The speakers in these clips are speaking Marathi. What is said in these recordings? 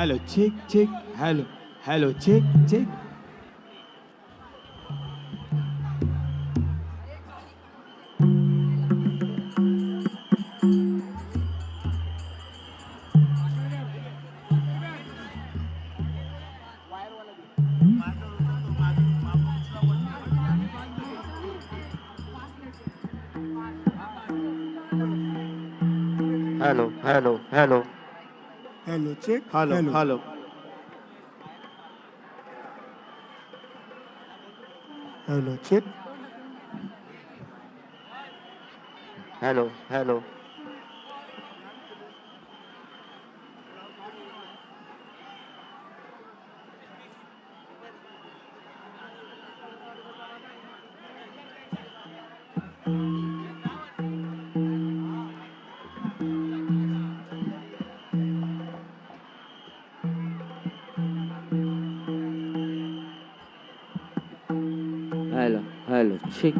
Hello, chick, chick. Hello, hello, chick, chick. Hello, hello, hello. Hello check hello hello hello check hello hello thank you সেই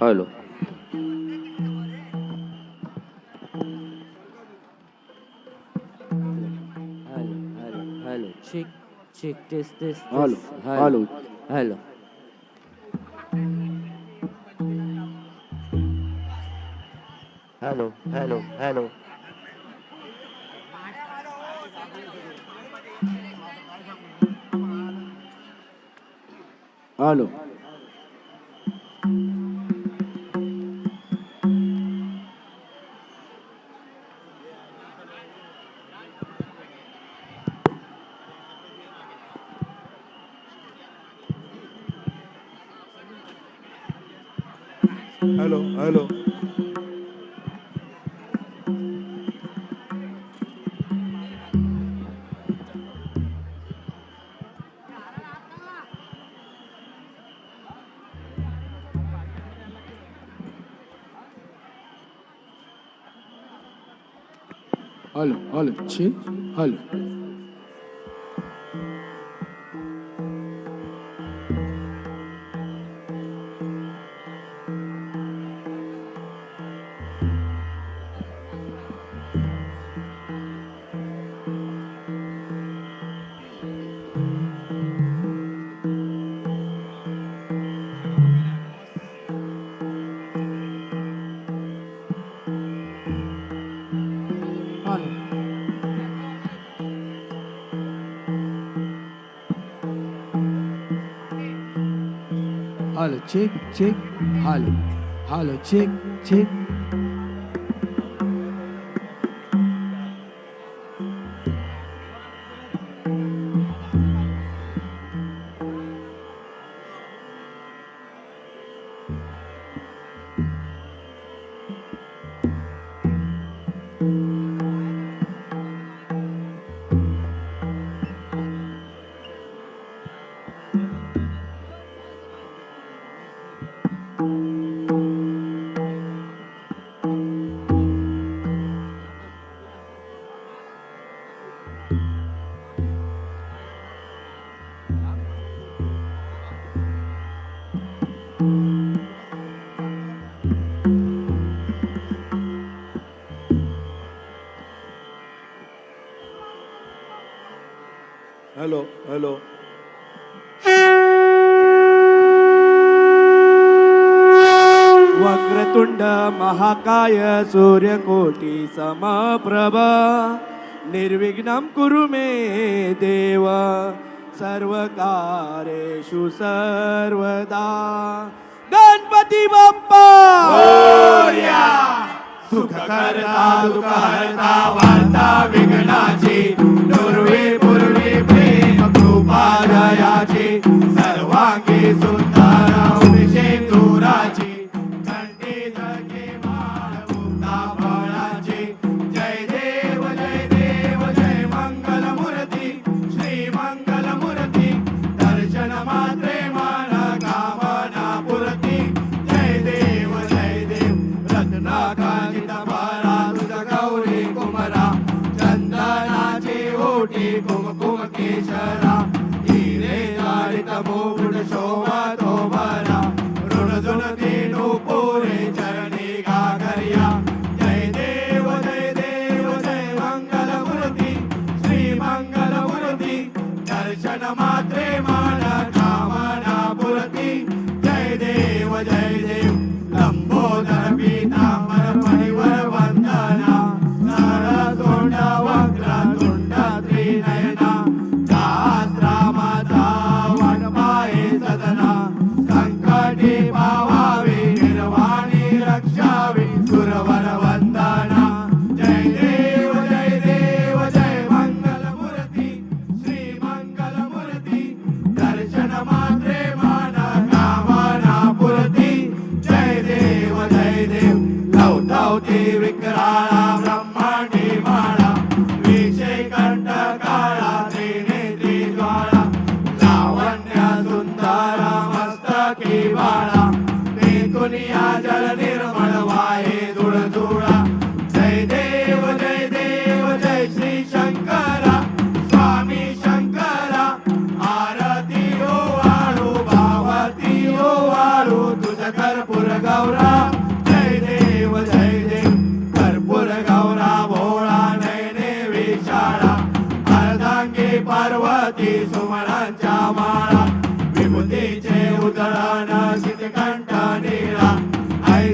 hello check check test test hello hello hello hello hello hello အားလုံး olha, olha, ti, olha. holla, chick, chick, holla, holla, chick, chick. Hello hello. Vakratunda महाकाय सूर्यकोटी समप्रभ निर्विघ्नं कुरु मे देव सर्वकारेषु सर्वदा. गणपती बाप्पा! सुख మాత్రమే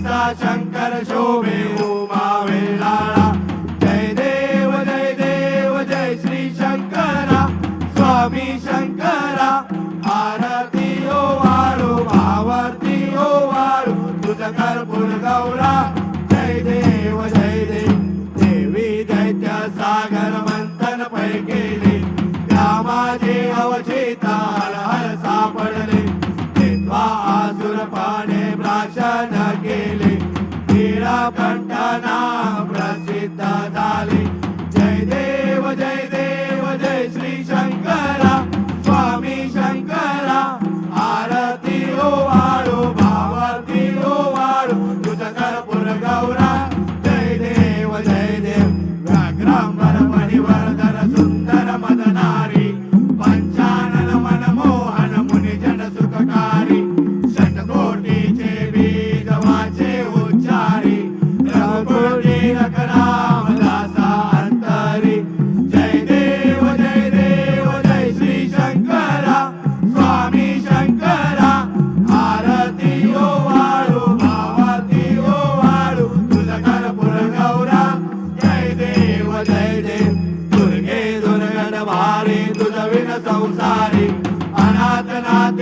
गौरीचा शंकर शोभे संसारी अनाथ नाथ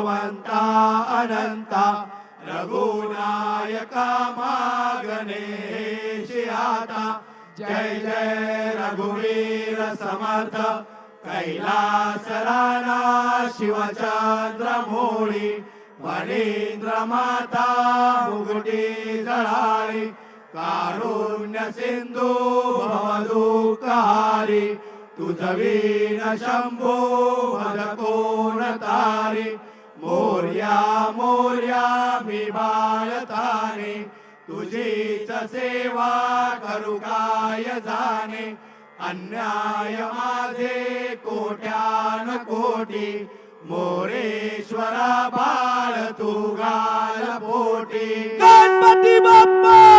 भगवंता अनंता रघुनायका मागणेशियाता जय जय रघुवीर समर्थ। कैलासराना शिवचन्द्रमोळि वणीन्द्रमाता मुगुटी जळारि कारुण्य सिन्धु भवदुकारि तुझवीन शम्भो मदकोणतारि मोर्या मोर्या मी बाळताने. तुझीच सेवा करू काय जाणे? अन्याय माझे कोट्यान कोटी. मोरेश्वरा बाळ तू गाल पोटी. गणपती बाप्पा!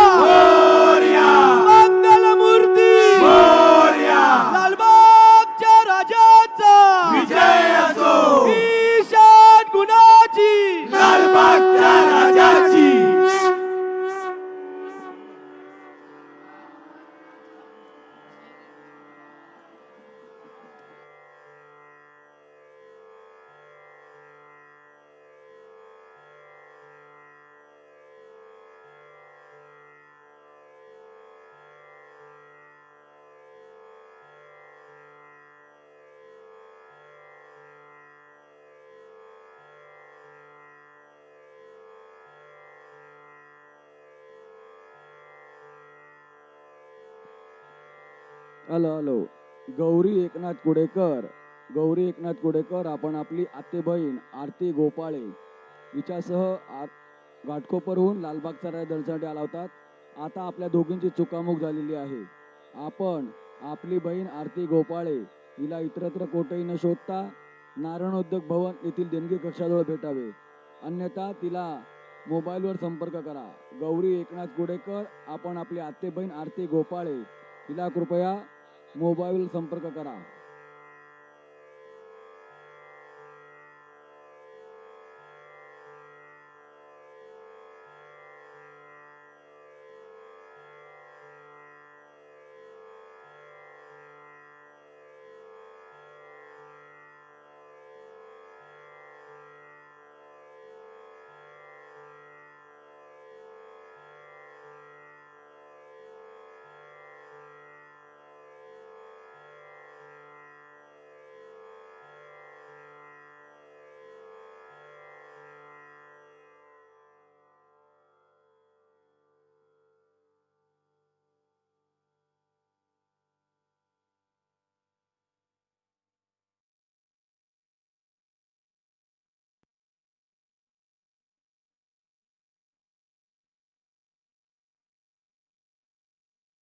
Hello hello Gauri Eknath Kudekar. Gauri Eknath Kudekar आपण आपली आते बहीण आरती गोपाळे. हिच्यासह आ घाटकोपरहून लालबागचा राय दर्शनासाठी आला होता. आता आपल्या दोघींची चुकामुक झालेली आहे. आपण आपली बहीण आरती गोपाळे हिला इतरत्र कोठेही न शोधता नारायण उद्योग भवन येथील देणगी कक्षाजवळ भेटावे. अन्यथा तिला मोबाईलवर संपर्क करा. गौरी एकनाथ कुडेकर आपण आपली आते बहीण आरती गोपाळे तिला कृपया मोबाईल संपर्क करा.